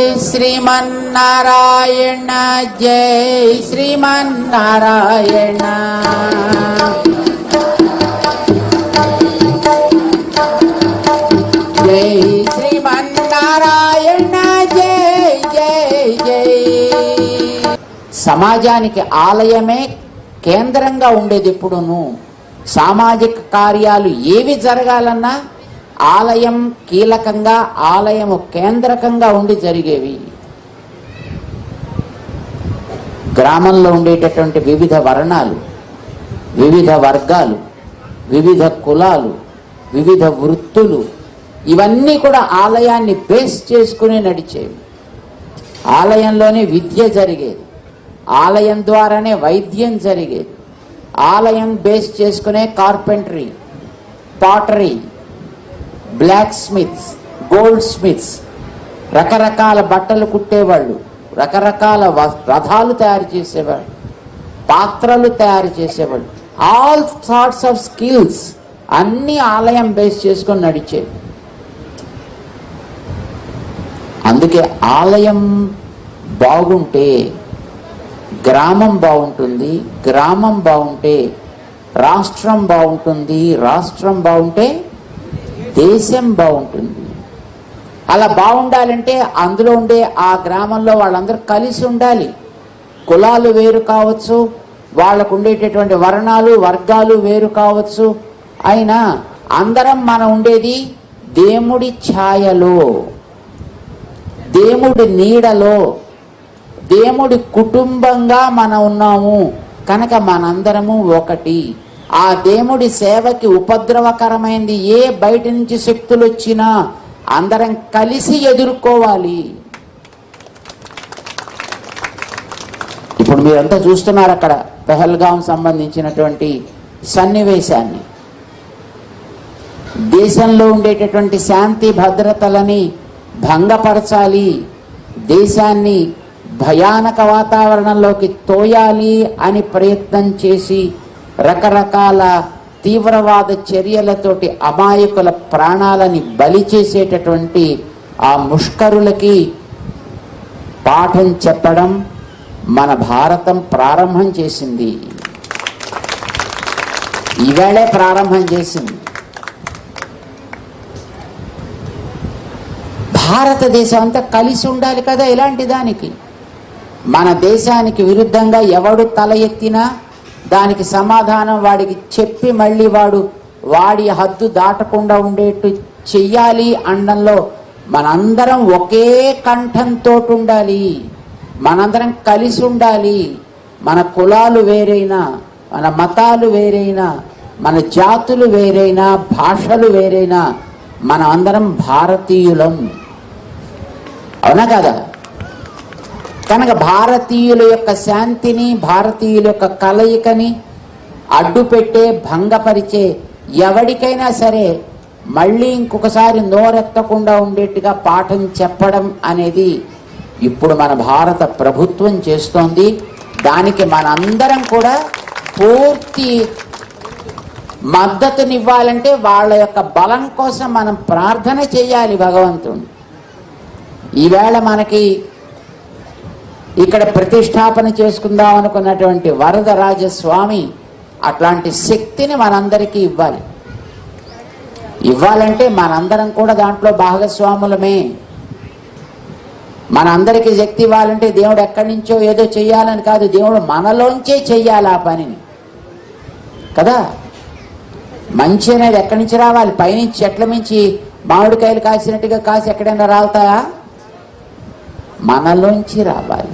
శ్రీమన్నారాయణ జై శ్రీమన్నారాయణ. జై శ్రీమన్నారాయణ జై జై జై. సమాజానికి ఆలయమే కేంద్రంగా ఉండేది ఎప్పుడును. సామాజిక కార్యాలు ఏవి జరగాలన్నా ఆలయం కీలకంగా ఆలయము కేంద్రకంగా ఉండి జరిగేవి. గ్రామంలో ఉండేటటువంటి వివిధ వర్ణాలు వివిధ వర్గాలు వివిధ కులాలు వివిధ వృత్తులు ఇవన్నీ కూడా ఆలయాన్ని బేస్ చేసుకుని నడిచేవి. ఆలయంలోనే విద్య జరిగేది. ఆలయం ద్వారానే వైద్యం జరిగేది. ఆలయం బేస్ చేసుకునే carpentry pottery blacksmiths goldsmiths రకరకాల బట్టలు కుట్టేవాళ్ళు రకరకాల రథాలు తయారు చేసేవాళ్ళు పాత్రలు తయారు చేసేవాళ్ళు. ఆల్ సార్ట్స్ ఆఫ్ స్కిల్స్ అన్ని ఆలయం బేస్ చేసుకొని నడిచేవి అందుకే ఆలయం బాగుంటే గ్రామం బాగుంటుంది గ్రామం బాగుంటే రాష్ట్రం బాగుంటుంది రాష్ట్రం బాగుంటే దేశం బాగుంటుంది. అలా బాగుండాలంటే అందులో ఉండే ఆ గ్రామంలో వాళ్ళందరూ కలిసి ఉండాలి. కులాలు వేరు కావచ్చు వాళ్ళకు ఉండేటటువంటి వర్ణాలు వర్గాలు వేరు కావచ్చు. అయినా అందరం మనం ఉండేది దేవుడి ఛాయలో దేవుడి నీడలో దేవుడి కుటుంబంగా మనం ఉన్నాము. కనుక మనందరము ఒకటి. ఆ దేవుడి సేవకి ఉపద్రవకరమైంది. ఏ బయట నుంచి శక్తులు వచ్చినా అందరం కలిసి ఎదుర్కోవాలి. ఇప్పుడు మీరంతా చూస్తున్నారు అక్కడ పెహల్గాం సంబంధించినటువంటి సన్నివేశాన్ని. దేశంలో ఉండేటటువంటి శాంతి భద్రతలని భంగపరచాలి. దేశాన్ని భయానక వాతావరణంలోకి తోయాలి అని ప్రయత్నం చేసి రకరకాల తీవ్రవాద చర్యలతోటి అమాయకుల ప్రాణాలని బలి చేసేటటువంటి ఆ ముష్కరులకి పాఠం చెప్పడం మన భారతం ప్రారంభం చేసింది. ఈవేళే ప్రారంభం చేసింది. భారతదేశం అంతా కలిసి ఉండాలి కదా ఇలాంటి దానికి. మన దేశానికి విరుద్ధంగా ఎవడు తల ఎత్తినా దానికి సమాధానం వాడికి చెప్పి మళ్ళీ వాడు వాడి హద్దు దాటకుండా ఉండేట్టు చెయ్యాలి అండంలో మనందరం ఒకే కంఠంతో ఉండాలి మనందరం కలిసి ఉండాలి మన కులాలు వేరైనా మన మతాలు వేరైనా మన జాతులు వేరైనా భాషలు వేరైనా మన అందరం భారతీయులం. అవునా కదా? కనుక భారతీయుల యొక్క శాంతిని భారతీయుల యొక్క కలయికని అడ్డుపెట్టే భంగపరిచే ఎవడికైనా సరే మళ్ళీ ఇంకొకసారి నోరెత్తకుండా ఉండేట్టుగా పాఠం చెప్పడం అనేది ఇప్పుడు మన భారత ప్రభుత్వం చేస్తోంది. దానికి మనందరం కూడా పూర్తి మద్దతునివ్వాలంటే వాళ్ళ యొక్క బలం కోసం మనం ప్రార్థన చేయాలి భగవంతుడు. ఈవేళ మనకి ఇక్కడ ప్రతిష్టాపన చేసుకుందాం అనుకున్నటువంటి వరదరాజస్వామి అట్లాంటి శక్తిని మనందరికీ ఇవ్వాలి. ఇవ్వాలంటే మనందరం కూడా దాంట్లో భాగస్వాములమే. మనందరికీ శక్తి ఇవ్వాలంటే దేవుడు ఎక్కడి నుంచో ఏదో చెయ్యాలని కాదు దేవుడు మనలోంచే చెయ్యాలి ఆ పనిని. కదా? మంచి అనేది ఎక్కడి నుంచి రావాలి? పైనుంచి చెట్ల మించి మామిడికాయలు కాసినట్టుగా కాసి ఎక్కడైనా రాలుతాయా? మనలోంచి రావాలి.